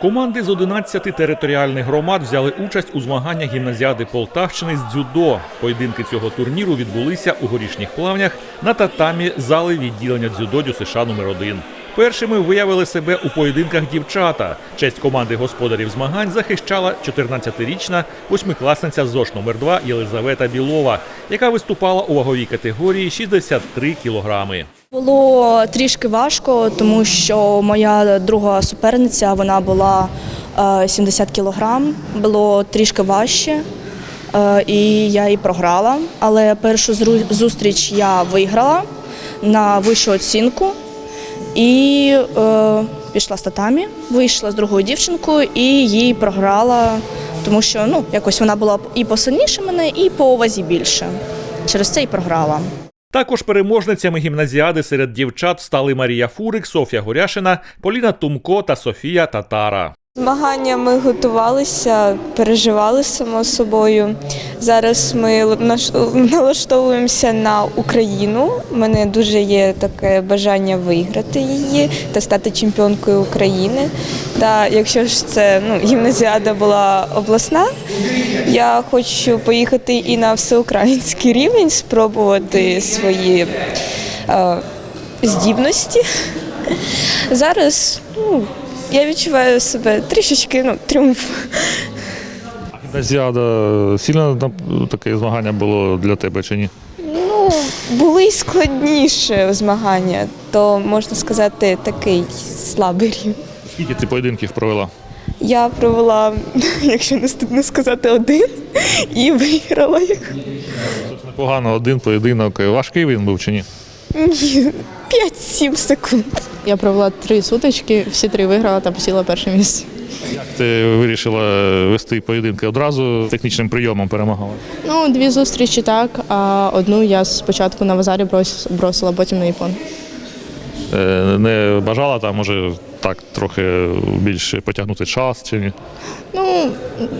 Команди з 11 територіальних громад взяли участь у змаганнях гімназіади Полтавщини з дзюдо. Поєдинки цього турніру відбулися у горішніх плавнях на татамі зали відділення дзюдо ДЮСШ номер 1 Першими виявили себе у поєдинках дівчата. Честь команди господарів змагань захищала 14-річна восьмикласниця ЗОШ номер 2 Єлизавета Білова, яка виступала у ваговій категорії 63 кілограми. Було трішки важко, тому що моя друга суперниця вона була е, 70 кілограм, було трішки важче, е, і я її програла. Але першу зустріч я виграла на вищу оцінку і е, пішла з татамі, вийшла з другою дівчинкою і їй програла, тому що ну, якось вона була і посильніше мене, і по вазі більше. Через це і програла. Також переможницями гімназіади серед дівчат стали Марія Фурик, Софія Горяшина, Поліна Тумко та Софія Татара. Змагання ми готувалися, переживали само собою. Зараз ми налаштовуємося на Україну. У мене дуже є таке бажання виграти її та стати чемпіонкою України. Та якщо ж це ну, гімназіада була обласна, я хочу поїхати і на всеукраїнський рівень, спробувати свої е, здібності. Зараз ну, я відчуваю себе трішечки ну, тріумф. Гімназіада сильно таке змагання було для тебе чи ні? Ну, були й складніше змагання, то можна сказати, такий слабий рівень. Скільки ти поєдинків провела? Я провела, якщо не стидно сказати, один і виграла їх. Це ж непогано, один поєдинок. Важкий він був чи ні? Ні, 5-7 секунд. Я провела три сутички, всі три виграла та посіла перше місце. Як ти вирішила вести поєдинки? Одразу технічним прийомом перемагала? Ну, дві зустрічі так, а одну я спочатку на вазарі бросила, потім на іпон. Е, Не бажала там, може, так трохи більше потягнути час чи ні? Ну,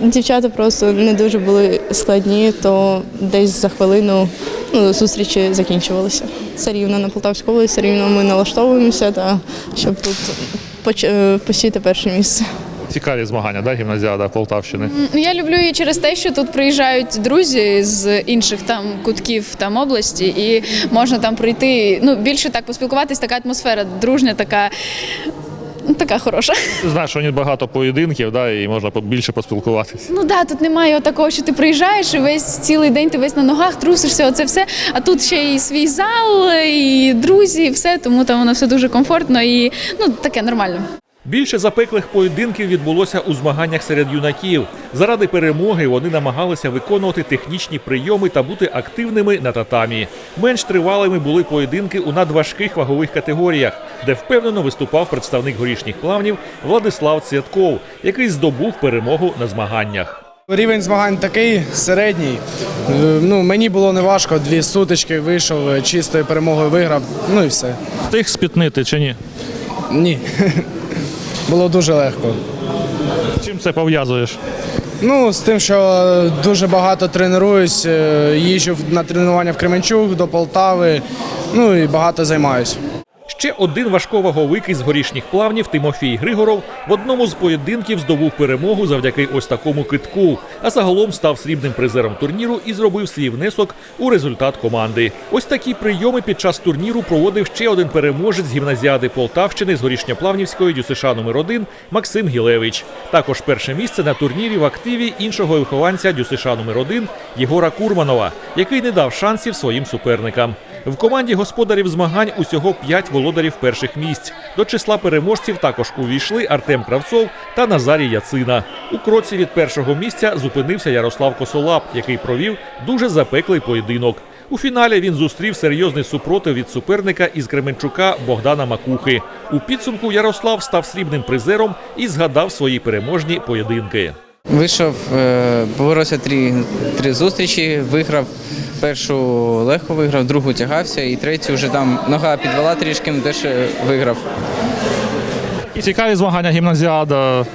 дівчата просто не дуже були складні, то десь за хвилину ну, зустрічі закінчувалися. Це рівно на Полтавську область, все рівно ми налаштовуємося, та, щоб тут поч- е, посіти перше місце. Цікаві змагання, да, гімназіада Полтавщини. Ну, Я люблю її через те, що тут приїжджають друзі з інших там кутків там області, і можна там прийти. Ну більше так поспілкуватись, така атмосфера дружня, така. Така хороша. Знаєш, що багато поєдинків, да, і можна більше поспілкуватися. Ну да, тут немає такого, що ти приїжджаєш і весь цілий день ти весь на ногах, трусишся, оце все. А тут ще і свій зал, і друзі, і все, тому там воно все дуже комфортно і ну таке нормально. Більше запеклих поєдинків відбулося у змаганнях серед юнаків. Заради перемоги вони намагалися виконувати технічні прийоми та бути активними на татамі. Менш тривалими були поєдинки у надважких вагових категоріях, де впевнено виступав представник горішніх плавнів Владислав Цвятков, який здобув перемогу на змаганнях. Рівень змагань такий середній. Е, Ну, мені було неважко, дві сутички вийшов, е, чистою перемогою виграв. Ну і все. Встиг спітнити чи ні? Ні. Було дуже легко. Чим це пов'язуєш? Ну, з тим, що дуже багато тренуюсь, е, їжджу на тренування в Кременчук до Полтави, ну і багато займаюсь. Ще один важковаговик із горішніх плавнів Тимофій Григоров в одному з поєдинків здобув перемогу завдяки ось такому китку, а загалом став срібним призером турніру і зробив свій внесок у результат команди. Ось такі прийоми під час турніру проводив ще один переможець гімназіади Полтавщини з горішньоплавнівської ДЮСШ номер 1 Максим Гілевич. Також перше місце на турнірі в активі іншого вихованця ДЮСШ номер 1 Єгора Курманова, який не дав шансів своїм суперникам. В команді господарів змагань усього п'ять володарів перших місць. До числа переможців також увійшли Артем Кравцов та Назарій Яцина. У кроці від першого місця зупинився Ярослав Косолап, який провів дуже запеклий поєдинок. У фіналі він зустрів серйозний супротив від суперника із Кременчука Богдана Макухи. У підсумку Ярослав став срібним призером і згадав свої переможні поєдинки. Вийшов, е, поборовся три, три зустрічі, виграв. Першу легко виграв, другу тягався, і третю вже там нога підвела трішки, теж виграв. І цікаві змагання гімназіада.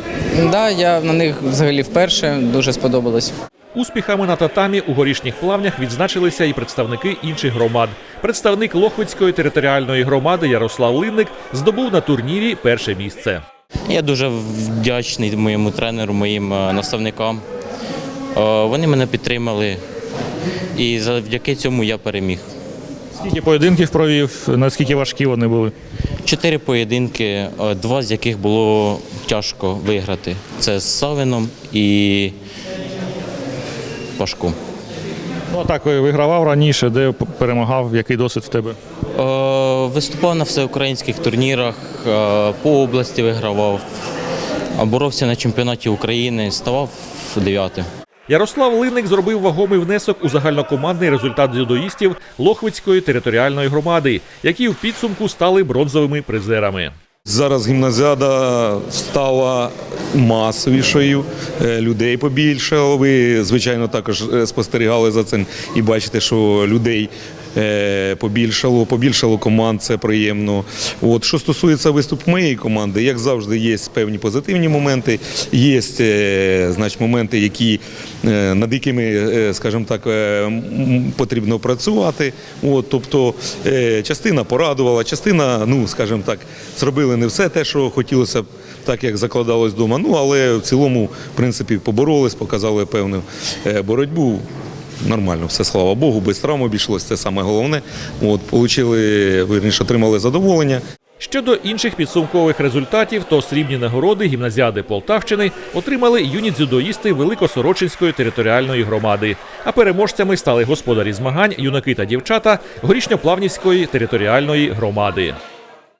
Да, я на них взагалі вперше дуже сподобалось. Успіхами на татамі у горішніх плавнях відзначилися і представники інших громад. Представник Лохвицької територіальної громади Ярослав Линник здобув на турнірі перше місце. Я дуже вдячний моєму тренеру, моїм е, наставникам. Е, Вони мене підтримали, і завдяки цьому я переміг. Скільки поєдинків провів, наскільки важкі вони були? Чотири поєдинки, е, два з яких було тяжко виграти. Це з Савином і Пашком. Ну а так вигравав раніше, де перемагав, який досвід в тебе? Е, Виступав на всеукраїнських турнірах, е, по області вигравав, боровся на чемпіонаті України, ставав дев'ятим. Ярослав Линник зробив вагомий внесок у загальнокомандний результат дзюдоїстів Лохвицької територіальної громади, які в підсумку стали бронзовими призерами. Зараз гімназіада стала масовішою, е, людей побільшало. Ви, звичайно, також е, спостерігали за цим і бачите, що людей побільшало, побільшало команд, це приємно. От, що стосується виступу моєї команди, як завжди, є певні позитивні моменти, є е, значить, моменти, які, е, над якими, е, скажімо так, е, потрібно працювати. От, тобто е, частина порадувала, частина, ну, скажімо так, зробили не все те, що хотілося б, так як закладалось вдома. Ну, але в цілому, в принципі, поборолись, показали певну е, боротьбу. Нормально, все слава Богу, без травм обійшлось, це саме головне. От, получили, вірніше, отримали задоволення. Щодо інших підсумкових результатів, то срібні нагороди гімназіади Полтавщини отримали юні дзюдоїсти Великосорочинської територіальної громади. А переможцями стали господарі змагань, юнаки та дівчата Горішньоплавнівської територіальної громади.